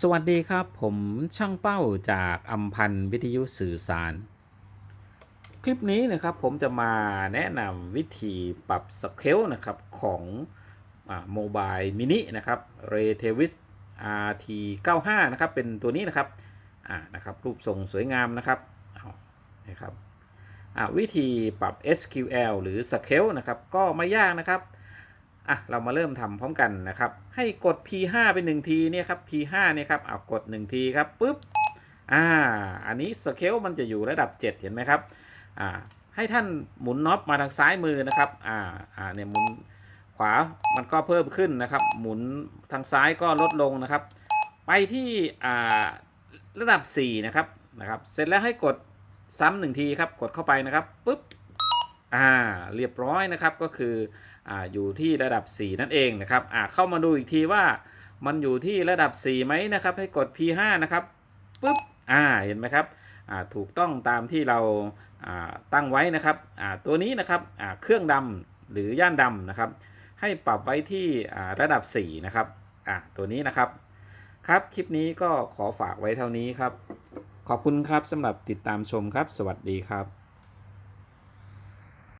สวัสดีครับผมช่างเป้าจากอัมพันธ์วิทยุสื่อสาร คลิปนี้นะครับผมจะมาแนะนำวิธีปรับสเกลนะครับของโมบายมินินะครับ r e t e v i s RT95 นะครับเป็นตัวนี้นะครับอ่านะครับรูปทรงสวยงามนะครับนะครับวิธีปรับ SQL หรือ Scale นะครับก็ไม่ยากนะครับ อะเรามาเริ่มทำพร้อมกันนะครับ ให้กด P5 ไป1ทีเนี่ยครับ P5 เนี่ยครับเอากด 1 ทีครับปุ๊บอ่าอันนี้สเกลมันจะอยู่ระดับ 7 เห็นไหมครับอ่าให้ท่านหมุนน็อปมาทางซ้ายมือนะครับอ่าอ่าเนี่ยหมุนขวามันก็เพิ่มขึ้นนะครับ หมุนทางซ้ายก็ลดลงนะครับ ไปที่อ่าระดับ 4 นะครับนะครับ เสร็จแล้วให้กดซ้ำหนึ่งทีครับ กดเข้าไปนะครับปุ๊บ อ่าเรียบร้อยนะครับก็คืออ่าอยู่ที่ระดับ 4 นั่นเองนะครับอ่าเข้ามาดูอีกทีว่ามันอยู่ที่ระดับ 4 ไหมนะครับ ให้กด P5 นะครับปุ๊บอ่าเห็นไหมครับอ่าถูกต้องตามที่เราอ่าตั้งไว้นะครับอ่าตัวนี้นะครับอ่าเครื่องดำหรือย่านดำนะครับ ให้ปรับไว้ที่อ่าระดับ 4 นะครับอ่าตัวนี้นะครับครับ คลิปนี้ก็ขอฝากไว้เท่านี้ครับ ขอบคุณครับสำหรับติดตามชมครับ สวัสดีครับ